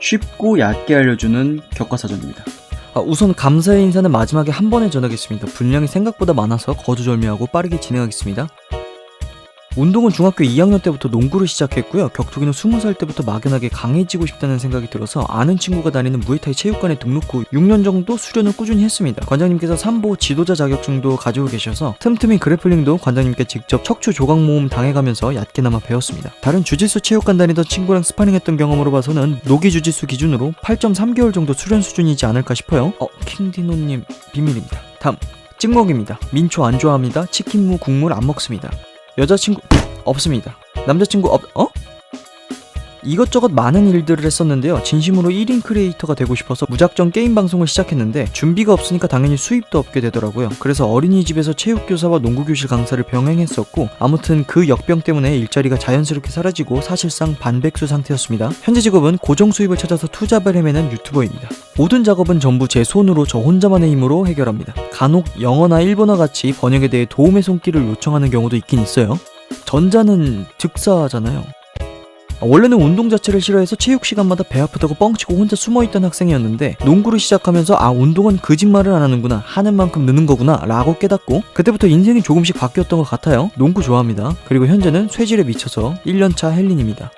쉽고 얕게 알려주는 교과서전입니다. 아, 우선 감사의 인사는 마지막에 한 번에 전하겠습니다. 분량이 생각보다 많아서 거두절미하고 빠르게 진행하겠습니다. 운동은 중학교 2학년 때부터 농구를 시작했고요. 격투기는 20살 때부터 막연하게 강해지고 싶다는 생각이 들어서 아는 친구가 다니는 무에타이 체육관에 등록 후 6년 정도 수련을 꾸준히 했습니다. 관장님께서 삼보 지도자 자격증도 가지고 계셔서 틈틈이 그래플링도 관장님께 직접 척추 조각 모음 당해가면서 얕게나마 배웠습니다. 다른 주짓수 체육관 다니던 친구랑 스파링했던 경험으로 봐서는 노기 주짓수 기준으로 8.3개월 정도 수련 수준이지 않을까 싶어요. 어, 킹디노님 비밀입니다. 다음 찍먹입니다. 민초 안 좋아합니다. 치킨무 국물 안 먹습니다. 여자친구 없습니다. 남자친구 없 어? 이것저것 많은 일들을 했었는데요. 진심으로 1인 크리에이터가 되고 싶어서 무작정 게임 방송을 시작했는데 준비가 없으니까 당연히 수입도 없게 되더라고요. 그래서 어린이집에서 체육교사와 농구교실 강사를 병행했었고 아무튼 그 역병 때문에 일자리가 자연스럽게 사라지고 사실상 반백수 상태였습니다. 현재 직업은 고정 수입을 찾아서 투잡을 헤매는 유튜버입니다. 모든 작업은 전부 제 손으로 저 혼자만의 힘으로 해결합니다. 간혹 영어나 일본어 같이 번역에 대해 도움의 손길을 요청하는 경우도 있긴 있어요. 전자는 즉사잖아요. 아, 원래는 운동 자체를 싫어해서 체육 시간마다 배 아프다고 뻥치고 혼자 숨어있던 학생이었는데 농구를 시작하면서 아 운동은 거짓말을 안 하는구나. 하는 만큼 느는 거구나 라고 깨닫고 그때부터 인생이 조금씩 바뀌었던 것 같아요. 농구 좋아합니다. 그리고 현재는 쇠질에 미쳐서 1년차 헬린입니다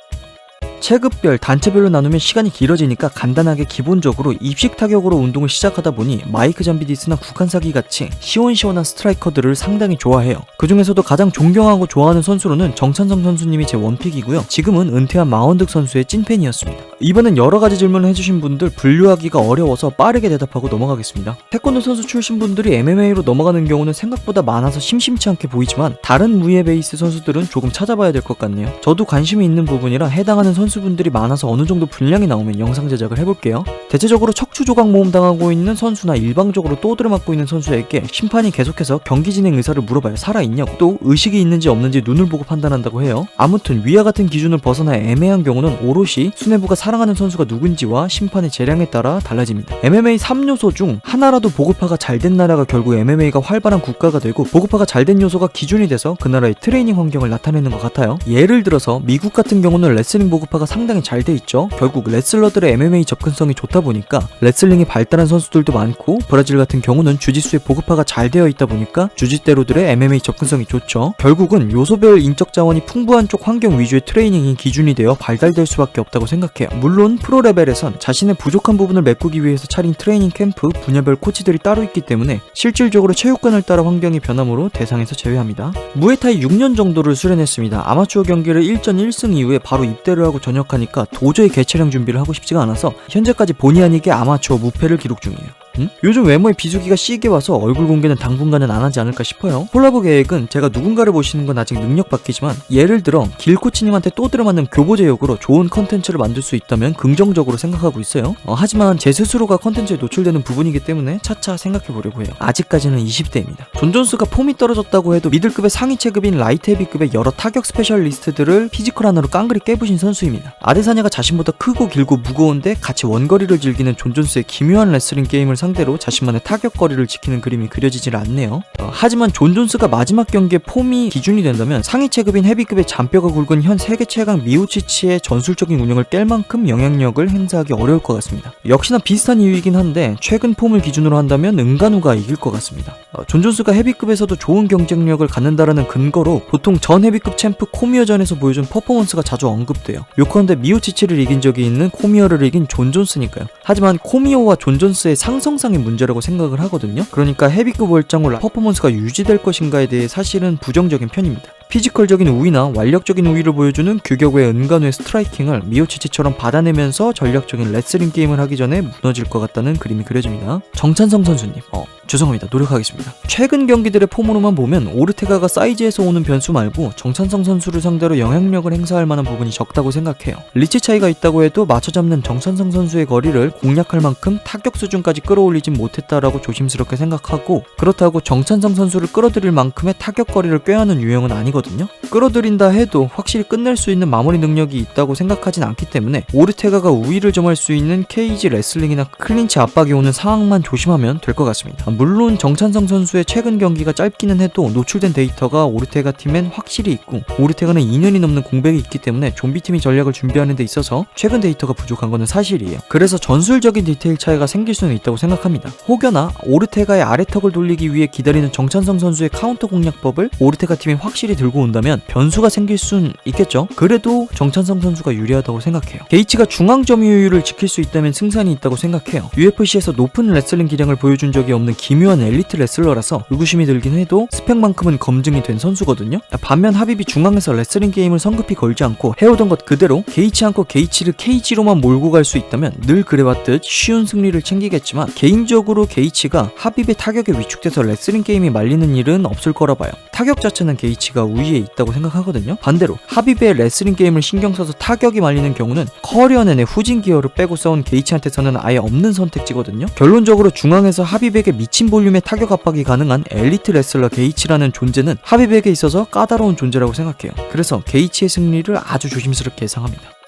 체급별, 단체별로 나누면 시간이 길어지니까 간단하게 기본적으로 입식 타격으로 운동을 시작하다 보니 마이크 잠비디스나 국한사기 같이 시원시원한 스트라이커들을 상당히 좋아해요. 그 중에서도 가장 존경하고 좋아하는 선수로는 정찬성 선수님이 제 원픽이고요. 지금은 은퇴한 마원득 선수의 찐팬이었습니다. 이번엔 여러 가지 질문을 해주신 분들 분류하기가 어려워서 빠르게 대답하고 넘어가겠습니다. 태권도 선수 출신 분들이 MMA로 넘어가는 경우는 생각보다 많아서 심심치 않게 보이지만 다른 무예 베이스 선수들은 조금 찾아봐야 될 것 같네요. 저도 관심이 있는 부분이라 해당하는 선수분들이 많아서 어느 정도 분량이 나오면 영상 제작을 해볼게요. 대체적으로 척추 조각 모음 당하고 있는 선수나 일방적으로 또드를 맞고 있는 선수에게 심판이 계속해서 경기 진행 의사를 물어봐요. 살아있냐고. 또 의식이 있는지 없는지 눈을 보고 판단한다고 해요. 아무튼 위와 같은 기준을 벗어나 애매한 경우는 오롯이 수뇌부가 사랑하는 선수가 누군지와 심판의 재량에 따라 달라집니다. MMA 3요소 중 하나라도 보급화가 잘 된 나라가 결국 MMA가 활발한 국가가 되고 보급화가 잘 된 요소가 기준이 돼서 그 나라의 트레이닝 환경을 나타내는 것 같아요. 예를 들어서 미국 같은 경우는 레슬링 보급화가 상당히 잘 돼 있죠. 결국 레슬러들의 MMA 접근성이 좋다 보니까 레슬링이 발달한 선수들도 많고 브라질 같은 경우는 주짓수의 보급화가 잘 되어 있다 보니까 주짓대로들의 MMA 접근성이 좋죠. 결국은 요소별 인적 자원이 풍부한 쪽 환경 위주의 트레이닝이 기준이 되어 발달될 수밖에 없다고 생각해요. 물론 프로 레벨에선 자신의 부족한 부분을 메꾸기 위해서 차린 트레이닝 캠프 분야별 코치들이 따로 있기 때문에 실질적으로 체육관을 따라 환경이 변함으로 대상에서 제외합니다. 무에타이 6년 정도를 수련했습니다. 아마추어 경기를 1전 1승 이후에 바로 입대를 하고 전역하니까 도저히 개체량 준비를 하고 싶지가 않아서 현재까지 본의 아니게 아마추어 무패를 기록 중이에요. 음? 요즘 외모에 비수기가 시게 와서 얼굴 공개는 당분간은 안 하지 않을까 싶어요. 콜라보 계획은 제가 누군가를 보시는 건 아직 능력 밖이지만 예를 들어 길코치님한테 또 들어맞는 교보제 역으로 좋은 컨텐츠를 만들 수 있다면 긍정적으로 생각하고 있어요. 어, 하지만 제 스스로가 컨텐츠에 노출되는 부분이기 때문에 차차 생각해 보려고 해요. 아직까지는 20대입니다. 존 존스가 폼이 떨어졌다고 해도 미들급의 상위 체급인 라이트 헤비급의 여러 타격 스페셜리스트들을 피지컬 하나로 깡그리 깨부신 선수입니다. 아데사냐가 자신보다 크고 길고 무거운데 같이 원거리를 즐기는 존 존스의 기묘한 레슬링 게임을 상대로 자신만의 타격 거리를 지키는 그림이 그려지질 않네요. 어, 하지만 존 존스가 마지막 경기에 폼이 기준이 된다면 상위 체급인 헤비급의 잔뼈가 굵은 현 세계 최강 미오치치의 전술적인 운영을 깰 만큼 영향력을 행사하기 어려울 것 같습니다. 역시나 비슷한 이유이긴 한데 최근 폼을 기준으로 한다면 은간우가 이길 것 같습니다. 어, 존 존스가 헤비급에서도 좋은 경쟁력을 갖는다라는 근거로 보통 전 헤비급 챔프 코미어전에서 보여준 퍼포먼스가 자주 언급돼요. 요컨대 미오치치를 이긴 적이 있는 코미어를 이긴 존 존스니까요. 하지만 코미오와 존 존스의 상성 상의 문제라고 생각을 하거든요. 그러니까 헤비급 월장으로 퍼포먼스가 유지될 것인가에 대해 사실은 부정적인 편입니다. 피지컬적인 우위나 완력적인 우위를 보여주는 규격의 은간우의 스트라이킹을 미오치치처럼 받아내면서 전략적인 레슬링 게임을 하기 전에 무너질 것 같다는 그림이 그려집니다. 정찬성 선수님, 어, 죄송합니다. 노력하겠습니다. 최근 경기들의 폼으로만 보면 오르테가가 사이즈에서 오는 변수 말고 정찬성 선수를 상대로 영향력을 행사할 만한 부분이 적다고 생각해요. 리치 차이가 있다고 해도 맞춰잡는 정찬성 선수의 거리를 공략할 만큼 타격 수준까지 끌어올리진 못했다라고 조심스럽게 생각하고 그렇다고 정찬성 선수를 끌어들일 만큼의 타격 거리를 꾀하는 유형은 아니거든요. 하거든요. 끌어들인다 해도 확실히 끝낼 수 있는 마무리 능력이 있다고 생각하진 않기 때문에 오르테가가 우위를 점할 수 있는 케이지 레슬링이나 클린치 압박이 오는 상황만 조심하면 될 것 같습니다. 물론 정찬성 선수의 최근 경기가 짧기는 해도 노출된 데이터가 오르테가 팀엔 확실히 있고 오르테가는 2년이 넘는 공백이 있기 때문에 좀비팀이 전략을 준비하는 데 있어서 최근 데이터가 부족한 것은 사실이에요. 그래서 전술적인 디테일 차이가 생길 수는 있다고 생각합니다. 혹여나 오르테가의 아래턱을 돌리기 위해 기다리는 정찬성 선수의 카운터 공략법을 오르테가 팀이 확실히 들고 온다면 변수가 생길 순 있겠죠. 그래도 정찬성 선수가 유리하다고 생각해요. 게이츠가 중앙 점유율을 지킬 수 있다면 승산이 있다고 생각해요. UFC에서 높은 레슬링 기량을 보여준 적이 없는 기묘한 엘리트 레슬러라서 의구심이 들긴 해도 스펙만큼은 검증이 된 선수거든요. 반면 하비비 중앙에서 레슬링 게임을 성급히 걸지 않고 해오던 것 그대로 게이치 않고 게이치를 케이지로만 몰고 갈 수 있다면 늘 그래왔듯 쉬운 승리를 챙기겠지만 개인적으로 게이치가 하비비 타격에 위축돼서 레슬링 게임이 말리는 일은 없을 거라 봐요. 타격 자체는 게이치가 우위 에 있다고 생각하거든요. 반대로 하비비의 레슬링 게임을 신경 써서 타격이 말리는 경우는 커리어 내내 후진 기어를 빼고 싸운 게이치한테서는 아예 없는 선택지거든요. 결론적으로 중앙에서 하비백에 미친 볼륨의 타격 압박이 가능한 엘리트 레슬러 게이치라는 존재는 하비백에 있어서 까다로운 존재라고 생각해요. 그래서 게이치의 승리를 아주 조심스럽게 예상합니다.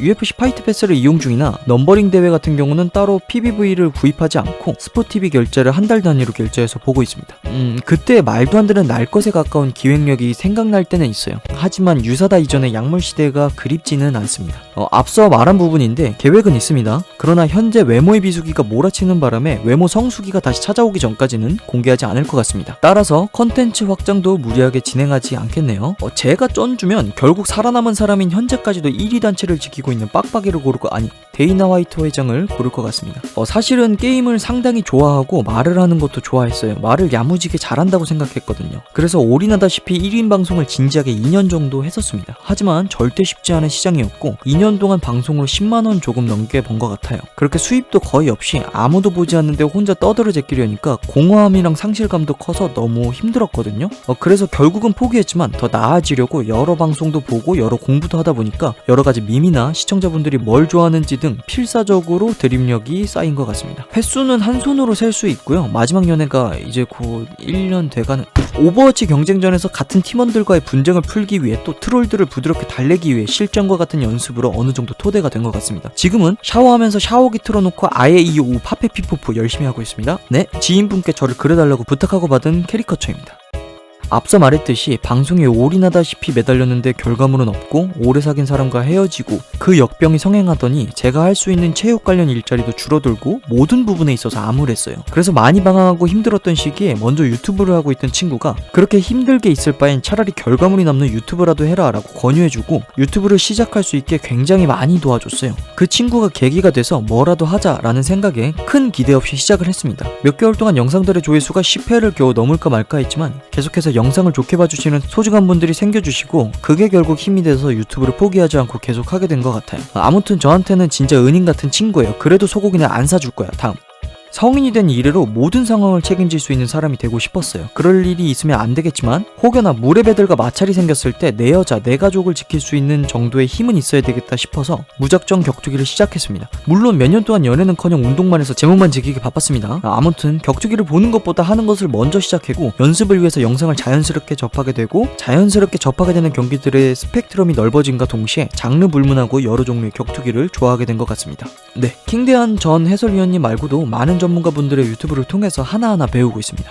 UFC 파이트 패스를 이용 중이나 넘버링 대회 같은 경우는 따로 PBV를 구입하지 않고 스포티비 결제를 한 달 단위로 결제해서 보고 있습니다. 음, 그때 말도 안 되는 날 것에 가까운 기획력이 생각날 때는 있어요. 하지만 유사다 이전의 약물 시대가 그립지는 않습니다. 어, 앞서 말한 부분인데 계획은 있습니다. 그러나 현재 외모의 비수기가 몰아치는 바람에 외모 성수기가 다시 찾아오기 전까지는 공개하지 않을 것 같습니다. 따라서 컨텐츠 확장도 무리하게 진행하지 않겠네요. 어, 제가 쩐주면 결국 살아남은 사람인 현재까지도 1위 단체를 지키고 있는 빡빡이를 고르고 아니 데이나 화이트 회장을 고를 것 같습니다. 어, 사실은 게임을 상당히 좋아하고 말을 하는 것도 좋아했어요. 말을 야무지게 잘한다고 생각했거든요. 그래서 올인하다시피 1인 방송을 진지하게 2년 정도 했었습니다. 하지만 절대 쉽지 않은 시장이었고 2년 동안 방송으로 10만 원 조금 넘게 번 것 같아요. 그렇게 수입도 거의 없이 아무도 보지 않는데 혼자 떠들어 제끼려니까 공허함이랑 상실감도 커서 너무 힘들었거든요. 어, 그래서 결국은 포기했지만 더 나아지려고 여러 방송도 보고 여러 공부도 하다 보니까 여러 가지 밈이나 시청자분들이 뭘 좋아하는지 등 필사적으로 드립력이 쌓인 것 같습니다. 횟수는 한 손으로 셀 수 있고요. 마지막 연애가 이제 곧 1년 돼가는 오버워치 경쟁전에서 같은 팀원들과의 분쟁을 풀기 위해 또 트롤들을 부드럽게 달래기 위해 실전과 같은 연습으로 어느 정도 토대가 된 것 같습니다. 지금은 샤워하면서 샤워기 틀어놓고 아예 이오 파페피포포 열심히 하고 있습니다. 네, 지인분께 저를 그려달라고 부탁하고 받은 캐리커처입니다. 앞서 말했듯이 방송에 올인하다시피 매달렸는데 결과물은 없고 오래 사귄 사람과 헤어지고 그 역병이 성행하더니 제가 할 수 있는 체육 관련 일자리도 줄어들고 모든 부분에 있어서 암울했어요. 그래서 많이 방황하고 힘들었던 시기에 먼저 유튜브를 하고 있던 친구가 그렇게 힘들게 있을 바엔 차라리 결과물이 남는 유튜브라도 해라 라고 권유해주고 유튜브를 시작할 수 있게 굉장히 많이 도와줬어요. 그 친구가 계기가 돼서 뭐라도 하자라는 생각에 큰 기대 없이 시작을 했습니다. 몇 개월 동안 영상들의 조회수가 10회를 겨우 넘을까 말까 했지만 계속해서 영상을 좋게 봐주시는 소중한 분들이 생겨주시고 그게 결국 힘이 돼서 유튜브를 포기하지 않고 계속 하게 된 것 같아요. 아무튼 저한테는 진짜 은인 같은 친구예요. 그래도 소고기는 안 사줄 거야. 다음. 성인이 된 이래로 모든 상황을 책임질 수 있는 사람이 되고 싶었어요. 그럴 일이 있으면 안 되겠지만 혹여나 무례배들과 마찰이 생겼을 때 내 여자, 내 가족을 지킬 수 있는 정도의 힘은 있어야 되겠다 싶어서 무작정 격투기를 시작했습니다. 물론 몇 년 동안 연애는커녕 운동만 해서 제목만 지키기 바빴습니다. 아무튼 격투기를 보는 것보다 하는 것을 먼저 시작하고 연습을 위해서 영상을 자연스럽게 접하게 되고 자연스럽게 접하게 되는 경기들의 스펙트럼이 넓어진과 동시에 장르 불문하고 여러 종류의 격투기를 좋아하게 된 것 같습니다. 네, 킹대한 전 해설위원님 말고도 많은 전문가분들의 유튜브를 통해서 하나하나 배우고 있습니다.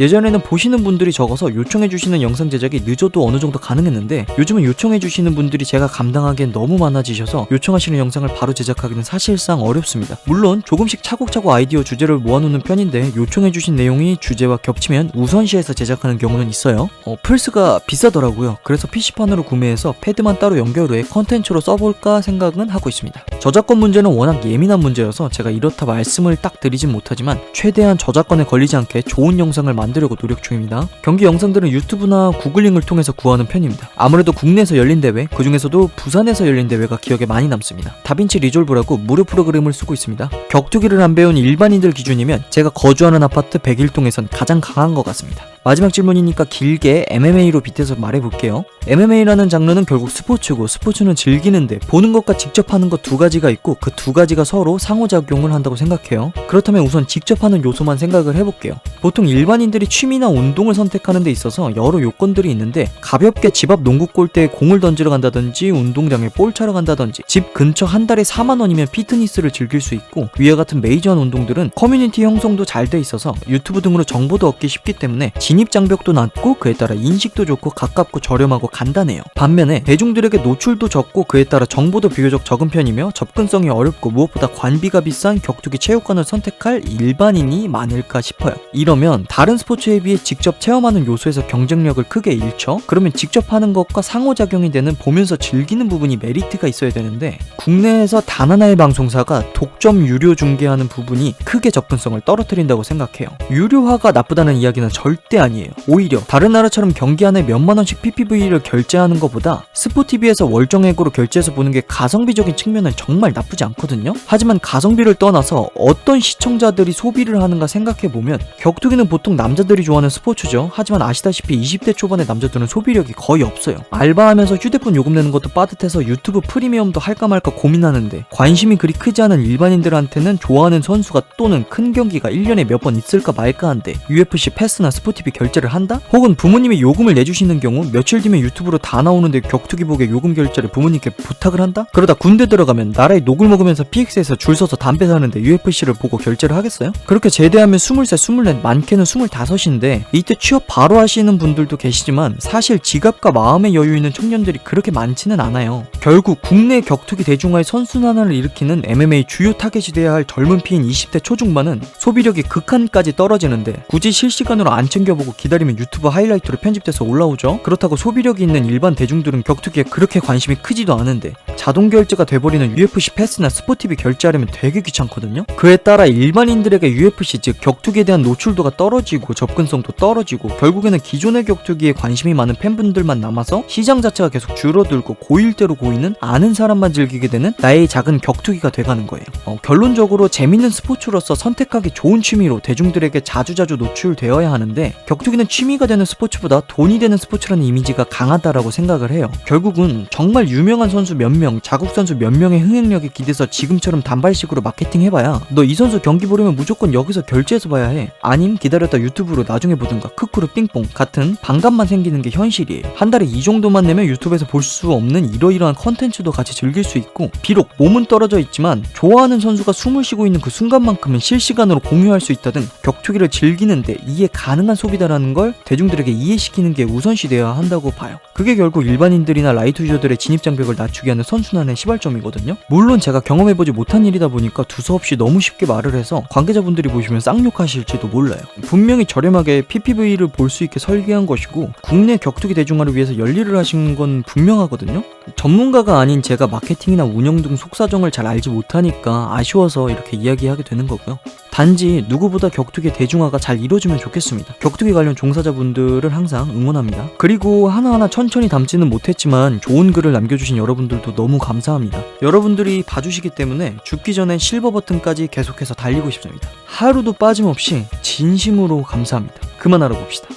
예전에는 보시는 분들이 적어서 요청해주시는 영상 제작이 늦어도 어느 정도 가능했는데 요즘은 요청해주시는 분들이 제가 감당하기엔 너무 많아지셔서 요청하시는 영상을 바로 제작하기는 사실상 어렵습니다. 물론 조금씩 차곡차곡 아이디어 주제를 모아놓는 편인데 요청해주신 내용이 주제와 겹치면 우선시해서 제작하는 경우는 있어요. 어, 플스가 비싸더라고요. 그래서 PC판으로 구매해서 패드만 따로 연결해 컨텐츠로 써볼까 생각은 하고 있습니다. 저작권 문제는 워낙 예민한 문제여서 제가 이렇다 말씀을 딱 드리진 못하지만 최대한 저작권에 걸리지 않게 좋은 영상을 만들 려고 노력 중입니다. 경기 영상들은 유튜브나 구글링을 통해서 구하는 편입니다. 아무래도 국내에서 열린 대회, 그 중에서도 부산에서 열린 대회가 기억에 많이 남습니다. 다빈치 리졸브라고 무료 프로그램을 쓰고 있습니다. 격투기를 안 배운 일반인들 기준이면 제가 거주하는 아파트 101동에선 가장 강한 것 같습니다. 마지막 질문이니까 길게 MMA로 빗대서 말해볼게요. MMA라는 장르는 결국 스포츠고 스포츠는 즐기는데 보는 것과 직접 하는 것 두 가지가 있고 그 두 가지가 서로 상호작용을 한다고 생각해요. 그렇다면 우선 직접 하는 요소만 생각을 해볼게요. 보통 일반인들이 취미나 운동을 선택하는 데 있어서 여러 요건들이 있는데 가볍게 집 앞 농구 골대에 공을 던지러 간다든지 운동장에 볼 차러 간다든지 집 근처 한 달에 4만 원이면 피트니스를 즐길 수 있고 위와 같은 메이저한 운동들은 커뮤니티 형성도 잘 돼 있어서 유튜브 등으로 정보도 얻기 쉽기 때문에 진입 장벽도 낮고 그에 따라 인식도 좋고 가깝고 저렴하고 간단해요. 반면에 대중들에게 노출도 적고 그에 따라 정보도 비교적 적은 편이며 접근성이 어렵고 무엇보다 관비가 비싼 격투기 체육관을 선택할 일반인이 많을까 싶어요. 이러면 다른 스포츠에 비해 직접 체험하는 요소에서 경쟁력을 크게 잃죠. 그러면 직접 하는 것과 상호작용이 되는 보면서 즐기는 부분이 메리트가 있어야 되는데 국내에서 단 하나의 방송사가 독점 유료 중계하는 부분이 크게 접근성을 떨어뜨린다고 생각해요. 유료화가 나쁘다는 이야기는 절대 아니에요. 오히려 다른 나라처럼 경기 안에 몇만 원씩 PPV를 결제하는 것보다 스포티비에서 월정액으로 결제해서 보는 게 가성비적인 측면은 정말 나쁘지 않거든요. 하지만 가성비를 떠나서 어떤 시청자들이 소비를 하는가 생각해 보면 격투기는 보통 남자들이 좋아하는 스포츠죠. 하지만 아시다시피 20대 초반의 남자들은 소비력이 거의 없어요. 알바하면서 휴대폰 요금 내는 것도 빠듯해서 유튜브 프리미엄도 할까 말까 고민하는데 관심이 그리 크지 않은 일반인들한테는 좋아하는 선수가 또는 큰 경기가 1년에 몇 번 있을까 말까 한데 UFC 패스나 스포티비 결제를 한다? 혹은 부모님이 요금을 내주시는 경우 며칠 뒤면 유튜브로 다 나오는데 격투기 보게 요금 결제를 부모님께 부탁을 한다? 그러다 군대 들어가면 나라에 녹을 먹으면서 PX에서 줄 서서 담배 사는데 UFC를 보고 결제를 하겠어요? 그렇게 제대하면 23, 24, 많게는 25인데 이때 취업 바로 하시는 분들도 계시지만 사실 지갑과 마음의 여유 있는 청년들이 그렇게 많지는 않아요. 결국 국내 격투기 대중화의 선순환을 일으키는 MMA 주요 타겟이 돼야 할 젊은 피인 20대 초중반은 소비력이 극한까지 떨어지는데 굳이 실시간으로 안 챙겨 보고 기다리면 유튜브 하이라이트로 편집돼서 올라오죠. 그렇다고 소비력이 있는 일반 대중들은 격투기에 그렇게 관심이 크지도 않은데 자동 결제가 돼버리는 UFC 패스나 스포티비 결제하려면 되게 귀찮거든요. 그에 따라 일반인들에게 UFC 즉 격투기에 대한 노출도가 떨어지고 접근성도 떨어지고 결국에는 기존의 격투기에 관심이 많은 팬분들만 남아서 시장 자체가 계속 줄어들고 고일대로 고이는 아는 사람만 즐기게 되는 나의 작은 격투기가 돼가는 거예요. 어, 결론적으로 재밌는 스포츠로서 선택하기 좋은 취미로 대중들에게 자주자주 노출되어야 하는데 격투기는 취미가 되는 스포츠보다 돈이 되는 스포츠라는 이미지가 강하다라고 생각을 해요. 결국은 정말 유명한 선수 몇 명, 자국 선수 몇 명의 흥행력에 기대서 지금처럼 단발식으로 마케팅 해봐야 너 이 선수 경기 보려면 무조건 여기서 결제해서 봐야 해. 아님 기다렸다 유튜브로 나중에 보든가 크크루 삥뽕 같은 반감만 생기는 게 현실이에요. 한 달에 이 정도만 내면 유튜브에서 볼 수 없는 이러이러한 컨텐츠도 같이 즐길 수 있고 비록 몸은 떨어져 있지만 좋아하는 선수가 숨을 쉬고 있는 그 순간만큼은 실시간으로 공유할 수 있다든 격투기를 즐기는데 이해 가능한 소비 다라는 걸 대중들에게 이해시키는 게 우선시되어야 한다고 봐요. 그게 결국 일반인들이나 라이트 유저들의 진입 장벽을 낮추게 하는 선순환의 시발점이거든요. 물론 제가 경험해보지 못한 일이다 보니까 두서없이 너무 쉽게 말을 해서 관계자분들이 보시면 쌍욕하실지도 몰라요. 분명히 저렴하게 PPV를 볼 수 있게 설계한 것이고 국내 격투기 대중화를 위해서 열일을 하신 건 분명하거든요. 전문가가 아닌 제가 마케팅이나 운영 등 속사정을 잘 알지 못하니까 아쉬워서 이렇게 이야기하게 되는 거고요. 단지 누구보다 격투기 대중화가 잘 이루어지면 좋겠습니다. 격투기 관련 종사자분들을 항상 응원합니다. 그리고 하나하나 천천히 담지는 못했지만 좋은 글을 남겨주신 여러분들도 너무 감사합니다. 여러분들이 봐주시기 때문에 죽기 전에 실버 버튼까지 계속해서 달리고 싶습니다. 하루도 빠짐없이 진심으로 감사합니다. 그만하러 봅시다.